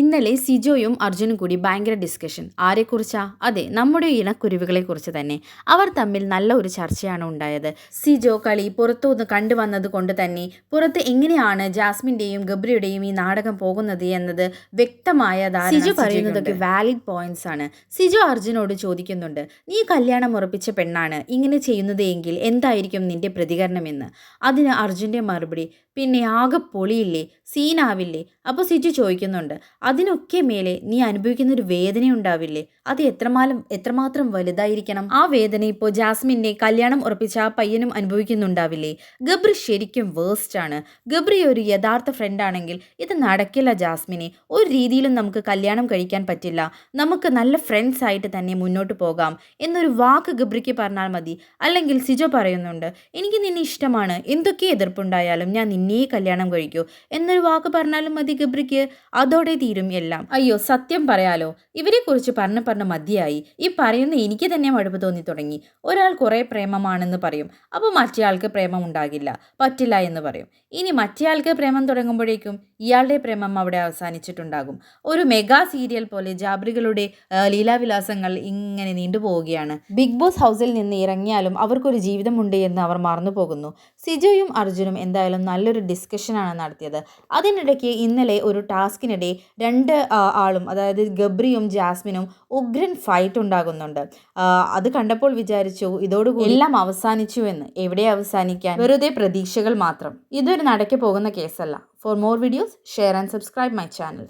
ഇന്നലെ സിജോയും അർജുനും കൂടി ഭയങ്കര ഡിസ്കഷൻ ആരെക്കുറിച്ചാ? അതെ നമ്മുടെ ഇണക്കുരുവികളെ കുറിച്ച് തന്നെ. അവർ തമ്മിൽ നല്ല ഒരു ചർച്ചയാണ് ഉണ്ടായത്. സിജോ കളി പുറത്തുനിന്ന് കണ്ടുവന്നത് കൊണ്ട് തന്നെ പുറത്ത് എങ്ങനെയാണ് ജാസ്മിന്റെയും ഗബ്രിയുടെയും ഈ നാടകം പോകുന്നത് എന്നത് വ്യക്തമായ സിജു പറയുന്നതൊക്കെ വാലിഡ് പോയിന്റ്സ് ആണ്. സിജു അർജുനോട് ചോദിക്കുന്നുണ്ട് നീ കല്യാണം ഉറപ്പിച്ച പെണ്ണാണ്. ഇങ്ങനെ ചെയ്യുന്നത് എങ്കിൽ എന്തായിരിക്കും നിന്റെ പ്രതികരണമെന്ന് അതിന് അർജുന്റെ മറുപടി പിന്നെ ആകെ പൊളിയില്ലേ? സീനാവില്ലേ? അപ്പോൾ സിജു ചോദിക്കുന്നുണ്ട് അതിനൊക്കെ മേലെ നീ അനുഭവിക്കുന്ന ഒരു വേദന ഉണ്ടാവില്ലേ അത് എത്രമാത്രം എത്രമാത്രം വലുതായിരിക്കണം? ആ വേദന ഇപ്പോൾ ജാസ്മിനെ കല്യാണം ഉറപ്പിച്ച ആ പയ്യനും അനുഭവിക്കുന്നുണ്ടാവില്ലേ? ഗബ്രി ശരിക്കും വേസ്റ്റ് ആണ്. ഗബ്രി ഒരു യഥാർത്ഥ ഫ്രണ്ട് ആണെങ്കിൽ ഇത് നടക്കില്ല ജാസ്മിനെ. ഒരു രീതിയിലും നമുക്ക് കല്യാണം കഴിക്കാൻ പറ്റില്ല. നമുക്ക് നല്ല ഫ്രണ്ട്സ് ആയിട്ട് തന്നെ മുന്നോട്ട് പോകാം. എന്നൊരു വാക്ക് ഗബ്രിക്ക് പറഞ്ഞാൽ മതി. അല്ലെങ്കിൽ സിജോ പറയുന്നുണ്ട് എനിക്ക് നിന്നെ ഇഷ്ടമാണ്. എന്തൊക്കെ എതിർപ്പുണ്ടായാലും ഞാൻ നിന്നെ കല്യാണം കഴിക്കൂ. എന്നൊരു വാക്ക് പറഞ്ഞാലും മതി ഗബ്രിക്ക്. അതോടെ തീരും എല്ലാം. അയ്യോ സത്യം പറയാലോ. ഇവരെ കുറിച്ച് പറഞ്ഞ് പറഞ്ഞ് മതിയായി. ഈ പറയുന്ന എനിക്ക് തന്നെ മടുപ്പ് തോന്നി തുടങ്ങി. ഒരാൾ കുറേ പ്രേമമാണെന്ന് പറയും. അപ്പോൾ മറ്റേയാൾക്ക് പ്രേമം ഉണ്ടാകില്ല. പറ്റില്ല എന്ന് പറയും. ഇനി മറ്റേയാൾക്ക് പ്രേമം തുടങ്ങുമ്പോഴേക്കും ഇയാളുടെ പ്രേമം അവിടെ അവസാനിച്ചിട്ടുണ്ടാകും. ഒരു മെഗാ സീരിയൽ പോലെ ജാബ്രികളുടെ ലീലാവിലാസങ്ങൾ ഇങ്ങനെ നീണ്ടുപോവുകയാണ് ബിഗ് ബോസ് ഹൗസിൽ നിന്ന് ഇറങ്ങിയാലും അവർക്കൊരു ജീവിതമുണ്ട് എന്ന് അവർ മറന്നു പോകുന്നു സിജോയും അർജുനും എന്തായാലും നല്ലൊരു ഡിസ്കഷനാണ് നടത്തിയത്. അതിനിടയ്ക്ക് ഇന്നലെ ഒരു ടാസ്കിനിടെ രണ്ട് ആളും അതായത് ഗബ്രിയും ജാസ്മിനും ഉഗ്രൻ ഫൈറ്റ് ഉണ്ടാകുന്നുണ്ട്. അത് കണ്ടപ്പോൾ വിചാരിച്ചു ഇതോടുകൂടി എല്ലാം അവസാനിച്ചു എന്ന്. എവിടെ അവസാനിക്കാൻ? വെറുതെ പ്രതീക്ഷകൾ മാത്രം. ഇതൊരു നടക്കി പോകുന്ന കേസല്ല. For more videos share and subscribe my channel